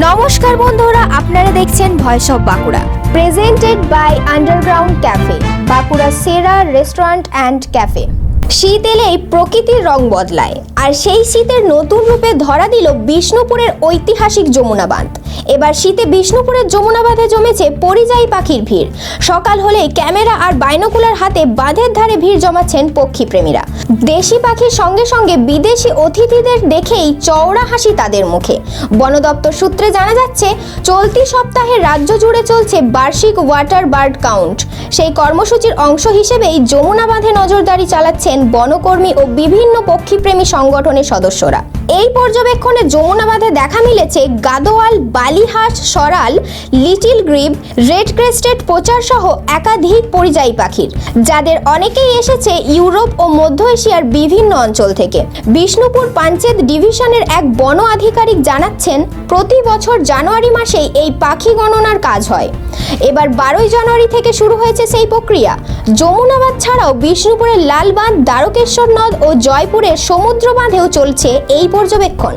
নমস্কার বন্ধুরা, আপনারা দেখছেন voice of Bankura presented by underground cafe Bankura সেরা রেস্টুরেন্ট অ্যান্ড ক্যাফে শীত এলেই প্রকৃতির রং বদলায়। আর সেই শীতের নতুন রূপে ধরা দিল বিষ্ণুপুরের ঐতিহাসিক যমুনা বাঁধ। এবার শীতে বিষ্ণুপুরের যমুনা বাঁধে জমেছে পরিযায়ী পাখির ভিড়। সকাল হলেই ক্যামেরা আর বাইনোকুলার হাতে বাঁধের ধারে ভিড় জমাচ্ছেন পক্ষীপ্রেমীরা। দেশি পাখির সঙ্গে সঙ্গে বিদেশি অতিথিদের দেখেই চওড়া হাসি তাদের মুখে। বন দপ্তর সূত্রে জানা যাচ্ছে, চলতি সপ্তাহে রাজ্য জুড়ে চলছে বার্ষিক ওয়াটার বার্ড কাউন্ট। সেই কর্মসূচির অংশ হিসেবেই যমুনা বাঁধে নজরদারি চালাচ্ছেন বনকর্মী ও বিভিন্ন পক্ষীপ্রেমী সংগঠনের সদস্যরা। এই পর্যবেক্ষণে যমুনা বাঁধে দেখা মিলেছে গাদোয়াল, বালিহাঁস, সরাল, little grebe red crested pochard সহ একাধিক পরিযায়ী পাখির, যাদের অনেকেই এসেছে ইউরোপ ও মধ্য এশিয়ার বিভিন্ন অঞ্চল থেকে। বিষ্ণুপুর পাঞ্চেত ডিভিশনের এক বন আধিকারিক জানাচ্ছেন, প্রতি বছর জানুয়ারি মাসেই এই পাখি গণনার কাজ হয়। এবার বারোই জানুয়ারি থেকে শুরু হয়েছে সেই প্রক্রিয়া। যমুনাবাদ ছাড়াও বিষ্ণুপুরের লালবাঁধ দ্বারকেশ্বর নদ ও জয়পুরের সমুদ্র বাঁধেও চলছে এই পর্যবেক্ষণ।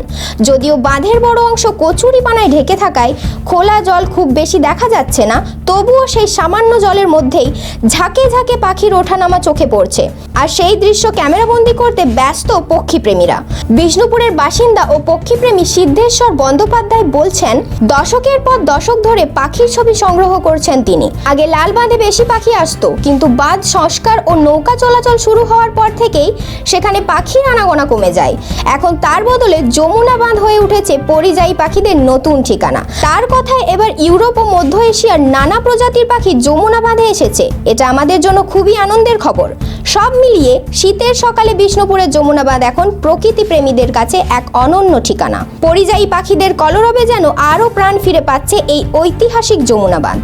যদিও বাঁধের বড় অংশ কচুরি পানায় ঢেকে থাকায় খোলা জল খুব বেশি দেখা যাচ্ছে না, তবুও সেই সামান্য জলের মধ্যেই ঝাঁকে ঝাঁকে পাখির ওঠানামা চোখে পড়ছে। আর সেই দৃশ্য ক্যামেরাবন্দি করতে ব্যস্ত পক্ষীপ্রেমীরা। বিষ্ণুপুরের বাসিন্দা ও পক্ষীপ্রেমী সিদ্ধেশ্বর বন্দ্যোপাধ্যায় বলছেন, দশকের পর দশক ধরে পাখির ছবি সংগ্রহ করছেন তিনি। আগে লাল বাঁধে বেশি পাখি আসতো, কিন্তু বাঁধ, সংস্কার ও নৌকা চলাচল শুরু হওয়ার পর থেকেই সেখানে পাখির আনাগোনা কমে যায়। এখন তার বদলে যমুনা বাঁধ হয়ে উঠেছে পরিযায়ী পাখিদের নতুন ঠিকানা। তার কথায় এবার ইউরোপ ও মধ্য এশিয়ার নানা প্রজাতির পাখি যমুনা বাঁধে এসেছে। এটা আমাদের জন্য খুবই আনন্দের খবর। সব মিলিয়ে শীতের সকালে বিষ্ণুপুরের যমুনা বাঁধ এখন প্রকৃতি প্রেমীদের কাছে এক অনন্য ঠিকানা। পরিযায়ী পাখিদের কলরবে যেন আরও প্রাণ ফিরে পাচ্ছে এই ঐতিহাসিক যমুনা বাঁধ।